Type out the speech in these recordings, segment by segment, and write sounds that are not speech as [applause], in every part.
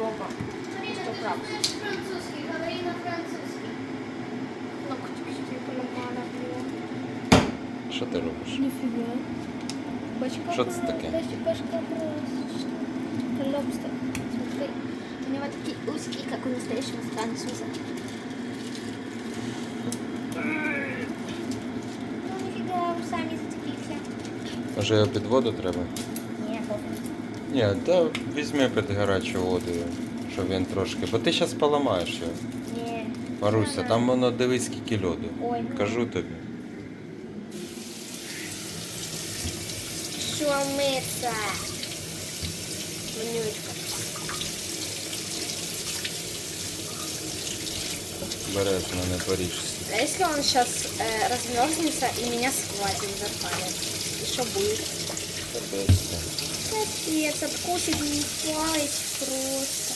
Жопа. Марина, прав. ты говори на французский. Ну. Що ти робиш? Ніфіга. Бачка Що це таке? Бачка просто. Лобстер. Смотри. У него такие узкие, как у настоящего француза. Ну, нифига, сами зацепился. Може його під воду треба? Ні, та візьми під гарячу воду, щоб він трошки. Бо ти зараз поламаєш його. Не. Маруся, там воно дивись скільки льоду. Ой. Кажу тобі. Все мыться. Манючка. Бережно, не поріжся. А если он сейчас э, размерзнется и меня схватит за палец? И что будет? Подивися. Капец, откусит мне палец просто.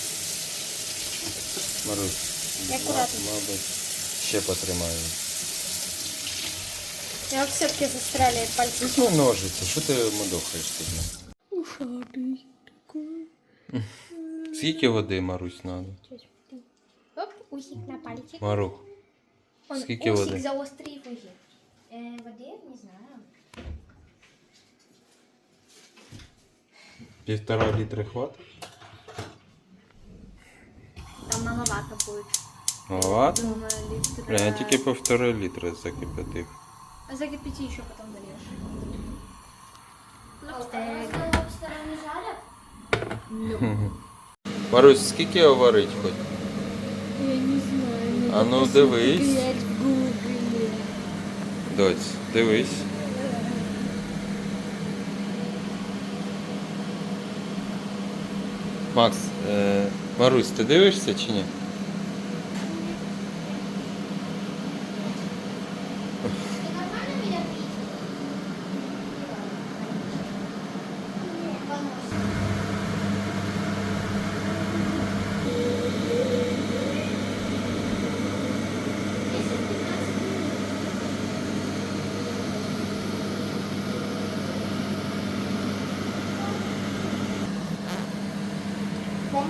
Марусь, Я акуратно. ма- мабуть, ще потримаю. Я все-таки застряли пальцы. Візьми ножиці, що ти мудохаєш тоді? Ушатый такой. Скільки води, Марусь, треба? Оп, усик на пальчик. Марух, Он скільки усик води? заострив усик. Э, воды, не знаю. Півтора літри хватить? Там маловато будет. Маловато? Думаю, литра... Бля, я тільки півтора літри закипятив. А закипяти лобстера лобстера не жарят? [laughs] Марусь, скільки його варить хоч? Я не знаю. А ну, дивись. Доць, дивись. Макс, е, Марусь, ти дивишся чи ні?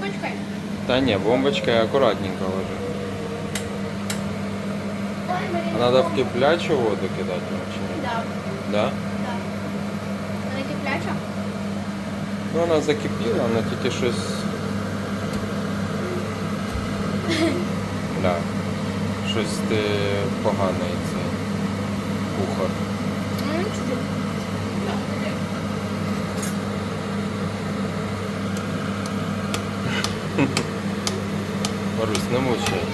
Бомбочкой? Та ні, бомбочка я акуратненько ложу. А треба в киплячу воду чи ні? Да, Да? да. Она кипляча? Ну вона закипіла, вона тільки щось. [laughs] Бля. Щось ти поганий це. Кухар. Ну, чуть-чуть. Марусь, не мучай.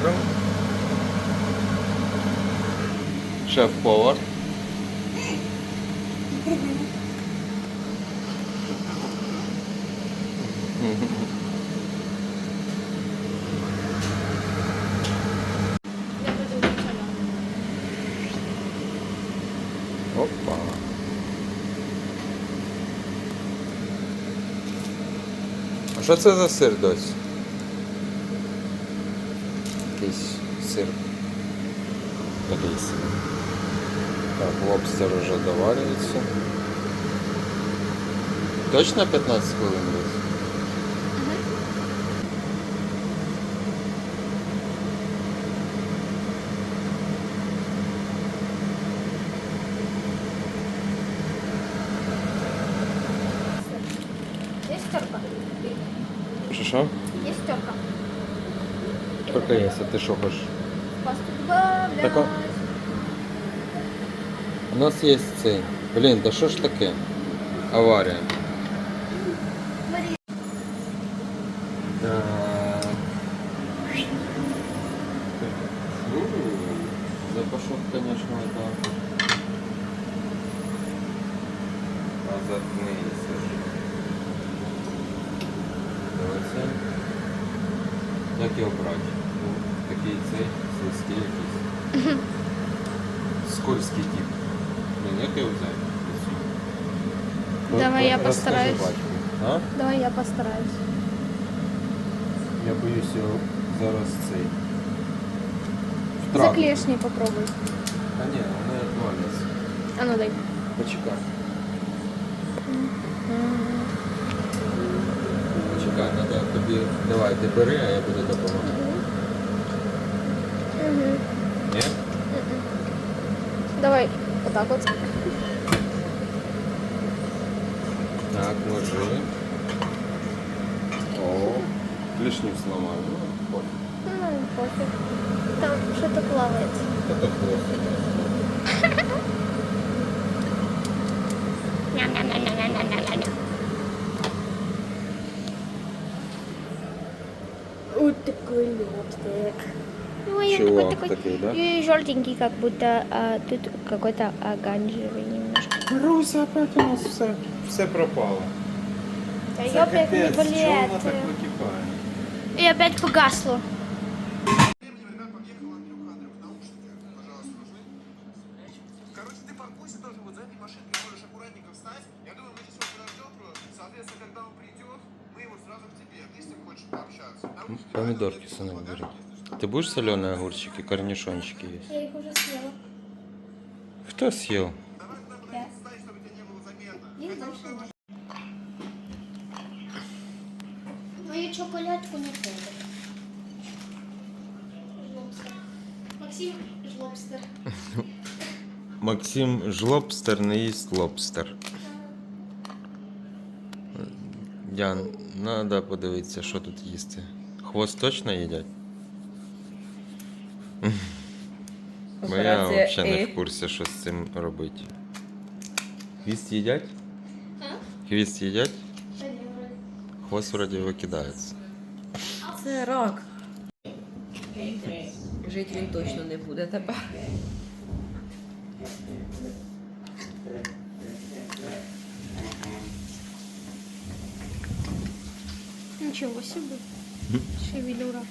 Хорошо. Шеф-повар. Я [laughs] буду соленый. Опа. А що це за сир дось? Якийсь сир. Який сир. Так, лобстер уже доварюється. Точно 15 хвилин десь? Есть терка? Що що? Есть терка. Тільки є, а ти що хочеш? Пасту добавлять. Так, а- У нас є цей. Блін, да що ж таке? Аварія. Марина. Так. Фу, Запашок, конечно, это... А Як його брати? Ну, Такий цей, слизький якийсь. Скользкий тип. Блін, як його взяти? Давай я Розкажи постараюсь. батьку. А? Давай я постараюсь. Я боюсь його зараз цей Трап. Заклешни попробуй. Та ні, вони відваляться. А ну дай. Почекай. Почекай, треба тобі. Давай, ти бери, а я буду допомагати. Угу. Ні? Давай, вот так вот. Так, ложи. О, клешню сломав. Ну, пофіг. Ну, пофиг. Там что-то плавает. Это плохо. Вот такой лобстик. Он Чувак такой, такой, такой, да? и желтенький, как будто а, тут какой-то оранжевый немножко. Руся, опять у нас все, все пропало. Да я опять не Чого болеет. вона так википає? И опять погасло. Короче, ты паркуйся тоже вот за этой машинкой, можешь аккуратненько встать. Я думаю, мы здесь его подождем просто. Соответственно, когда он придет, мы его сразу к тебе, ты с ним хочешь пообщаться. Наушники, Помидорки, надо, сынок, надо, бери. если что. Ты будешь соленые огурчики, корнишончики есть? Я их уже съела. Кто съел? Давай туда Я. подойди, встань, чтобы тебя не было заметно. Не Хотя знаю, бы что такая Мою чоколядку не ходить. Жлобстер. Максим Жлобстер. Максим жлобстер не їсть лобстер. Ян, треба подивитися, що тут їсти. Хвост точно їдять? Бо я взагалі не в курсі, що з цим робити. Хвіст їдять? Хвіст їдять? Хвост вроді викидається. Це рак. Жити він точно не буде тепер. Ничего себе. Шевелюра.